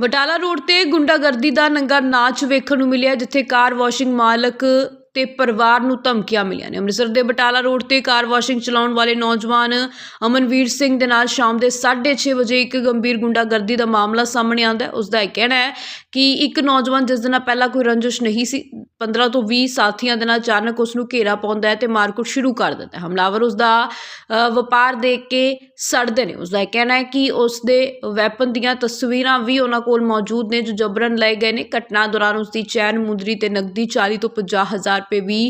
Batala road ਤੇ ਗੁੰਡਾਗਰਦੀ ਦਾ ਨੰਗਾ ਨਾਚ ਵੇਖਣ ਨੂੰ ਮਿਲਿਆ, ਜਿੱਥੇ ਕਾਰ ਵਾਸ਼ਿੰਗ ਮਾਲਕ ਤੇ ਪਰਿਵਾਰ ਨੂੰ ਧਮਕੀਆਂ ਮਿਲੀਆਂ ਨੇ। ਅੰਮ੍ਰਿਤਸਰ ਦੇ ਬਟਾਲਾ ਰੋਡ ਤੇ ਕਾਰ ਵਾਸ਼ਿੰਗ ਚਲਾਉਣ ਵਾਲੇ ਨੌਜਵਾਨ ਅਮਨਵੀਰ ਸਿੰਘ ਦੇ ਨਾਲ ਸ਼ਾਮ ਦੇ 6:30 ਵਜੇ ਇੱਕ ਗੰਭੀਰ ਗੁੰਡਾਗਰਦੀ ਦਾ ਮਾਮਲਾ ਸਾਹਮਣੇ ਆਉਂਦਾ ਹੈ। ਉਸ ਦਾ ਇਹ ਕਹਿਣਾ ਹੈ ਕਿ ਇੱਕ ਨੌਜਵਾਨ ਜਿਸ ਦੇ ਨਾਲ ਪਹਿਲਾਂ ਕੋਈ ਰੰਜਿਸ਼ ਨਹੀਂ ਸੀ 15 ਤੋਂ 20 ਸਾਥੀਆਂ ਦੇ ਨਾਲ ਅਚਾਨਕ ਉਸ ਨੂੰ ਘੇਰਾ ਪਾਉਂਦਾ ਹੈ ਤੇ ਮਾਰਕੁੱਟ ਸ਼ੁਰੂ ਕਰ ਦਿੰਦਾ ਹੈ। ਹਮਲਾਵਰ ਉਸ ਦਾ ਵਪਾਰ ਦੇਖ ਕੇ ਸੜਦੇ ਨੇ। ਉਸ ਦਾ ਕਹਿਣਾ ਹੈ ਕਿ ਉਸ ਦੇ ਵੈਪਨ ਦੀਆਂ ਤਸਵੀਰਾਂ ਵੀ ਉਹਨਾਂ ਕੋਲ ਮੌਜੂਦ ਨੇ, ਜੋ ਜਬਰਨ ਲਏ ਗਏ ਨੇ। ਘਟਨਾ ਦੌਰਾਨ ਉਸ ਦੀ ਚੈਨ ਮੁੰਦਰੀ ਤੇ ਨਕਦੀ 40 ਤੋਂ 50 ਹਜ਼ਾਰ ਰੁਪਏ ਵੀ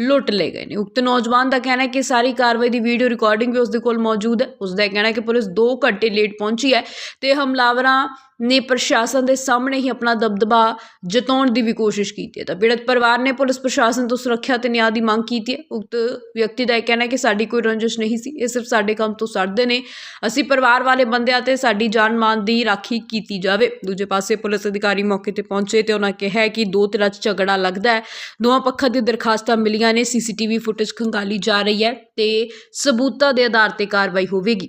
ਲੁੱਟ ਲਏ ਗਏ ਨੇ। ਉਕਤ ਨੌਜਵਾਨ ਦਾ ਕਹਿਣਾ ਹੈ ਕਿ ਸਾਰੀ ਕਾਰਵਾਈ ਦੀ ਵੀਡੀਓ ਰਿਕਾਰਡਿੰਗ ਵੀ ਉਸ ਦੇ ਕੋਲ ਮੌਜੂਦ ਹੈ। ਉਸ ਦਾ ਇਹ ਕਹਿਣਾ ਹੈ ਕਿ ਪੁਲਿਸ 2 ਘੰਟੇ ਲੇਟ ਪਹੁੰਚੀ ਹੈ ਤੇ ਹਮਲਾਵਰਾਂ ਨੇ ਪ੍ਰਸ਼ਾਸਨ ਦੇ ਸਾਹਮਣੇ ਹੀ ਆਪਣਾ ਦਬਦਬਾ ਜਤਾਉਣ ਦੀ ਵੀ ਕੋਸ਼ਿਸ਼ ਕੀਤੀ ਹੈ। ਤਾਂ ਪੀੜਤ ਪਰਿਵਾਰ ਨੇ ਪੁਲਿਸ ਪ੍ਰਸ਼ਾਸਨ ਤੋਂ ਸੁਰੱਖਿਆ ਤੇ ਨਿਆਂ ਦੀ ਮੰਗ ਕੀਤੀ ਹੈ। ਉਕਤ ਵਿਅਕਤੀ ਦਾ ਇਹ ਕਹਿਣਾ ਹੈ ਕਿ ਸਾਡੀ ਕੋਈ ਰੰਜਿਸ਼ ਨਹੀਂ ਸੀ। ਇਹ ਸਿਰਫ ਸਾਡੇ ਕੰਮ ਤੋਂ ਸੜਦੇ ਨੇ। ਅਸੀਂ ਪਰਿਵਾਰ ਵਾਲੇ ਬੰਦਿਆਂ ਤੇ ਸਾਡੀ ਜਾਨ ਮਾਨ ਦੀ ਰਾਖੀ ਕੀਤੀ ਜਾਵੇ। ਦੂਜੇ ਪਾਸੇ ਪੁਲਿਸ ਅਧਿਕਾਰੀ ਮੌਕੇ ਤੇ ਪਹੁੰਚੇ ਤੇ ਉਹਨਾਂ ਕਿਹਾ ਕਿ ਦੋ ਧਿਰਾਂ 'ਚ ਝਗੜਾ ਲੱਗਦਾ ਹੈ। ਦੋਵਾਂ ਪੱਖਾਂ ਦੀ ਦਰਖਾਸਤਾਂ ਮਿਲੀਆਂ ਨੇ। ਸੀਸੀਟੀਵੀ ਫੁਟੇਜ ਖੰਗਾਲੀ ਜਾ ਰਹੀ ਹੈ ਤੇ ਸਬੂਤਾਂ ਦੇ ਆਧਾਰ ਤੇ ਕਾਰਵਾਈ ਹੋਵੇਗੀ।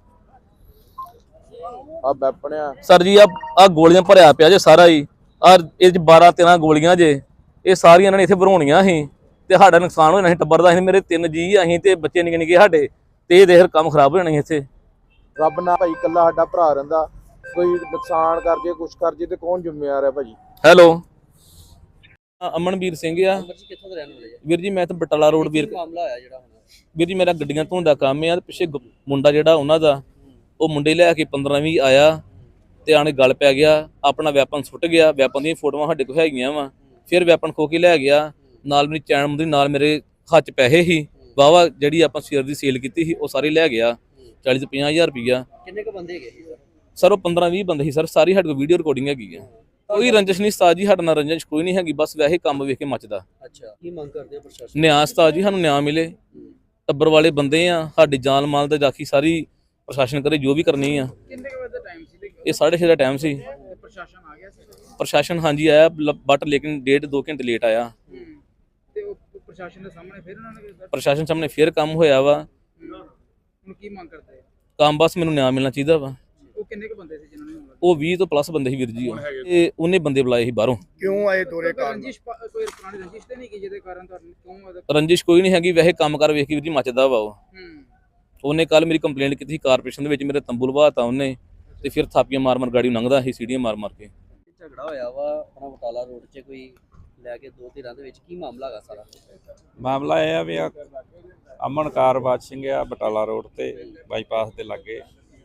ਆ ਸਰ ਜੀ ਆ ਆ ਗੋਲੀਆਂ ਭਰਿਆ ਪਿਆ ਜੇ ਸਾਰਾ ਹੀ। ਆ ਇਹ ਚ 12 13 ਗੋਲੀਆਂ ਜੇ। ਇਹ ਸਾਰੀਆਂ ਇਹਨਾਂ ਨੇ ਇੱਥੇ ਭਰਾਉਣੀਆਂ ਸੀ। ਤੇ ਸਾਡਾ ਨੁਕਸਾਨ ਹੋਣਾ ਸੀ ਟੱਬਰ ਦਾ ਅਸੀਂ ਮੇਰੇ ਤਿੰਨ ਜੀ ਅਸੀਂ ਤੇ ਬੱਚੇ ਨਿੱਕੇ ਨਿੱਕੇ ਸਾਡੇ। ਤੇ ਇਹ ਦੇਖ ਕੰਮ ਖਰਾਬ ਹੋ ਜਾਣਾ ਸੀ ਇੱਥੇ। ਰੱਬ ਨਾ ਭਾਈ ਕੱਲਾ ਸਾਡਾ ਭਰਾ ਰਹਿੰਦਾ। ਕੋਈ ਨੁਕਸਾਨ ਕਰ ਜੇ ਕੁਛ ਕਰ ਜੇ ਤੇ ਕੌਣ ਜ਼ਿੰਮੇਵਾਰ ਹੈ ਭਾਜੀ? ਹੈਲੋ। ਆ, ਅਮਨਵੀਰ ਸਿੰਘ ਆ। ਵੀਰ ਜੀ ਕਿੱਥੋਂ ਦੇ ਰਹਿਣ ਵਾਲੇ ਆ? ਵੀਰ ਜੀ ਮੈਂ ਤਾਂ ਬਟਾਲਾ ਰੋਡ ਵੀਰ ਮਾਮਲਾ ਹੋਇਆ ਜਿਹੜਾ ਹੁਣ? ਵੀਰ ਜੀ ਮੇਰਾ ਗੱਡੀਆਂ ਧੋਣ ਦਾ ਕੰਮ ਆ। ਤੇ ਪਿੱਛੇ ਗ- ਮੁੰਡਾ ਜਿਹੜਾ ਉਹਨਾਂ ਦਾ। ਉਹ ਮੁੰਡੇ ਲੈ ਕੇ 15 20 ਆਇਆ ਤੇ ਆਣੇ ਗਲ ਪੈ ਗਿਆ ਆਪਣਾ ਵੈਪਨ ਸੁੱਟ ਗਿਆ ਵੈਪਨ ਦੀਆਂ ਫੋਟੋਆਂ ਸਾਡੇ ਕੋਲ ਹੈਗੀਆਂ ਵਾ। ਫਿਰ ਵੈਪਨ ਖੋ ਕੇ ਲੈ ਗਿਆ ਨਾਲ ਮੇਰੀ ਚੈਨ ਮੁੰਦਰੀ ਨਾਲ ਮੇਰੇ ਹੱਥ ਪੈਸੇ ਸੀ। ਵਾਵਾ ਜਿਹੜੀ ਆਪਾਂ ਸ਼ੇਅਰ ਦੀ ਸੇਲ ਕੀਤੀ ਸੀ ਉਹ ਸਾਰੀ ਲੈ ਗਿਆ 40 ਤੋਂ 50000 ਰੁਪਈਆ। ਕਿੰਨੇ ਕੁ ਬੰਦੇ ਸੀ ਸਰ? ਸਰ ਉਹ 15 20 ਬੰਦੇ ਸੀ ਸਰ ਸਾਰੀ ਸਾਡੇ ਕੋਲ ਵੀਡੀਓ ਰਿਕਾਰਡਿੰਗ ਹੈਗੀ ਆ। ਕੋਈ ਰੰਜਿਸ਼ ਨਹੀਂ ਸਤਾਜ ਜੀ ਸਾਡੇ ਨਾਲ ਰੰਜਿਸ਼ ਕੋਈ ਨਹੀਂ ਹੈਗੀ ਬਸ ਵੈਸੇ ਕੰਮ ਵੇਖ ਕੇ ਮੱਚਦਾ। ਅੱਛਾ ਕੀ ਮੰਗ ਕਰਦੇ ਆ ਪ੍ਰਸ਼ਾਸਨ ਨਿਆਂ ਸਤਾਜ ਜੀ ਸਾਨੂੰ ਨਿਆਂ ਮਿਲੇ। ਟੱਬਰ ਵਾਲੇ ਬੰਦੇ ਆ ਸਾਡੀ ਜਾਨ ਮਾਲ ਤੇ ਰਾਖੀ ਸਾਰੀ ਪ੍ਰਸ਼ਾਸਨ ਕਰੇ ਜੋ ਵੀ ਕਰਨੀ ਆ। ਕਿੰਨੇ ਕੁ ਵਜੇ ਦਾ ਟਾਈਮ ਸੀ ਤੇ ਇਹ 6:30 ਦਾ ਟਾਈਮ ਸੀ। ਪ੍ਰਸ਼ਾਸਨ ਆ ਗਿਆ ਸੀ? ਪ੍ਰਸ਼ਾਸਨ ਹਾਂਜੀ ਆਇਆ ਬਟ ਲੇਕਿਨ ਡੇਢ 2 ਘੰਟੇ ਲੇਟ ਆਇਆ। ਹੂੰ। ਤੇ ਉਹ ਪ੍ਰਸ਼ਾਸਨ ਦੇ ਸਾਹਮਣੇ ਫਿਰ ਉਹਨਾਂ ਨੇ ਕੀਤਾ। ਪ੍ਰਸ਼ਾਸਨ ਸਾਹਮਣੇ ਫੇਰ ਕੰਮ ਹੋਇਆ ਵਾ। ਹੁਣ ਕੀ ਮੰਗ ਕਰਦੇ ਆ? ਕੰਮ ਬਸ ਮੈਨੂੰ ਨਿਆਂ ਮਿਲਣਾ ਚਾਹੀਦਾ ਵਾ। ਉਹ ਕਿੰਨੇ ਕੁ ਬੰਦੇ ਸੀ ਜਿਨ੍ਹਾਂ ਨੇ ਉਹ 20 ਤੋਂ ਪਲੱਸ ਬੰਦੇ ਸੀ ਵੀਰ ਜੀ। ਉਹ ਤੇ ਉਹਨੇ ਬੰਦੇ ਬੁਲਾਏ ਸੀ ਬਾਹਰੋਂ। ਕਿਉਂ ਆਏ ਦੋਰੇ ਕੀਤਾ ਰੰਜਿਸ਼ ਪਾ- ਕੋਈ ਪੁਰਾਣੀ ਰੰਜਿਸ਼ ਤੇ ਨਹੀਂ ਕਿ ਜਿਹਦੇ ਕਾਰਨ ਤੁਹਾਨੂੰ ਕਿਉਂ ਉਹਦਾ ਰੰਜਿਸ਼ ਕੋਈ ਨਹੀਂ ਹੈਗੀ। ਵੈਸੇ ਕੰਮ ਕਰ ਵੇਖ ਕੇ ਵੀਰ ਜੀ ਮੱਚਦਾ ਵਾ ਉਹ। ਹੂੰ। ਉਹਨੇ ਕੱਲ ਮੇਰੀ ਕੰਪਲੇਂਟ ਕੀਤੀ ਸੀ ਕਾਰਪੋਰੇਸ਼ਨ ਦੇ ਵਿੱਚ ਮੇਰੇ ਤੰਬੂ ਲਵਾਤਾ ਉਹਨੇ ਤੇ ਫਿਰ ਥਾਪੀਆਂ ਮਾਰ ਮਾਰ ਗਾੜੀ ਨੂੰ ਲੰਘਦਾ ਸੀ ਸੀੜੀਆਂ ਮਾਰ ਮਾਰ ਕੇ। ਝਗੜਾ ਹੋਇਆ ਵਾ ਆਪਣਾ ਬਟਾਲਾ ਰੋਡ 'ਚ ਕੋਈ ਲੈ ਕੇ ਦੋ ਧਿਰਾਂ ਦੇ ਵਿੱਚ ਕੀ ਮਾਮਲਾ ਹੈਗਾ ਸਾਰਾ? ਮਾਮਲਾ ਇਹ ਆ ਵੀ ਅਮਨਕਾਰ ਬਾਦ ਸਿੰਘ ਆ ਬਟਾਲਾ ਰੋਡ ਤੇ ਬਾਈਪਾਸ ਦੇ ਲਾਗੇ।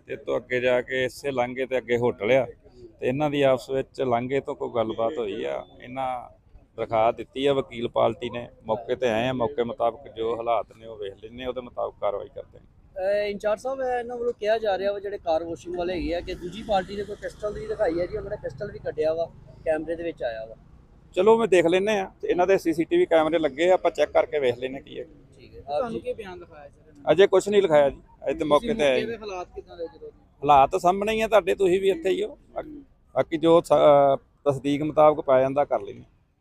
ਤੇ ਤੋਂ ਅੱਗੇ ਜਾ ਕੇ ਇਸੇ ਲਾਂਘੇ ਤੇ ਅੱਗੇ ਹੋਟਲ ਆ। ਤੇ ਇਹਨਾਂ ਦੀ ਆਪਸ ਵਿੱਚ ਲਾਂਘੇ ਤੋਂ ਕੋਈ ਗੱਲਬਾਤ ਹੋਈ ਆ। ਇਹਨਾਂ ਰਖਾ ਦਿੱਤੀ ਆ ਵਕੀਲ ਪਾਰਟੀ ਨੇ। ਮੌਕੇ ਤੇ ਆਏ ਆ ਮੌਕੇ ਮੁਤਾਬਕ ਜੋ ਹਾਲਾਤ ਨੇ ਉਹ ਵੇਖ ਲੈਣੇ ਉਹਦੇ ਮੁਤਾਬਕ ਕਾਰਵਾਈ ਕਰਦੇ ਨੇ। ਇੰਚਾਰਜ ਸਾਹਿਬ ਇਹ ਇਹਨਾਂ ਵੱਲੋਂ ਕਿਹਾ ਜਾ ਰਿਹਾ ਵਾ ਜਿਹੜੇ ਕਾਰ ਵਾਸ਼ਿੰਗ ਵਾਲੇ ਹੈਗੇ ਆ ਕਿ ਦੂਜੀ ਪਾਰਟੀ ਨੇ ਕੋਈ ਪਿਸਟਲ ਵੀ ਦਿਖਾਈ ਹੈ ਜੀ ਉਹਨਾਂ ਨੇ ਪਿਸਟਲ ਵੀ ਕੱਢਿਆ ਵਾ ਕੈਮਰੇ ਦੇ ਵਿੱਚ ਆਇਆ ਵਾ। ਚਲੋ ਮੈਂ ਦੇਖ ਲੈਨੇ ਆ ਇਹਨਾਂ ਦੇ ਸੀਸੀਟੀਵੀ ਕੈਮਰੇ ਲੱਗੇ ਆ ਆਪਾਂ ਚੈੱਕ ਕਰਕੇ ਵੇਖ ਲੈਨੇ ਕੀ ਹੈ। ਠੀਕ ਹੈ। ਤੁਹਾਨੂੰ ਕੀ ਬਿਆਨ ਦਿਖਾਇਆ ਸਰ? ਅਜੇ ਕੁਝ ਨਹੀਂ ਲਿਖਾਇਆ ਜੀ ਅਜੇ ਤੇ ਮੌਕੇ ਤੇ ਆਏ ਦੇ ਹਾਲਾਤ ਕਿਦਾਂ ਦੇ ਜਦੋਂ? ਦੇ? ਹਾਲਾਤ ਸਾਹਮਣੇ ਹੀ ਆ ਤੁਹਾਡੇ ਤੁਸੀਂ ਵੀ ਇੱਥੇ ਹੀ ਹੋ। ਬਾਕੀ- ਜੋ ਤਸਦੀਕ ਮੁਤਾਬਕ ਪਾਇਆ ਜਾਂਦਾ ਕਰ ਲੈਂਦੇ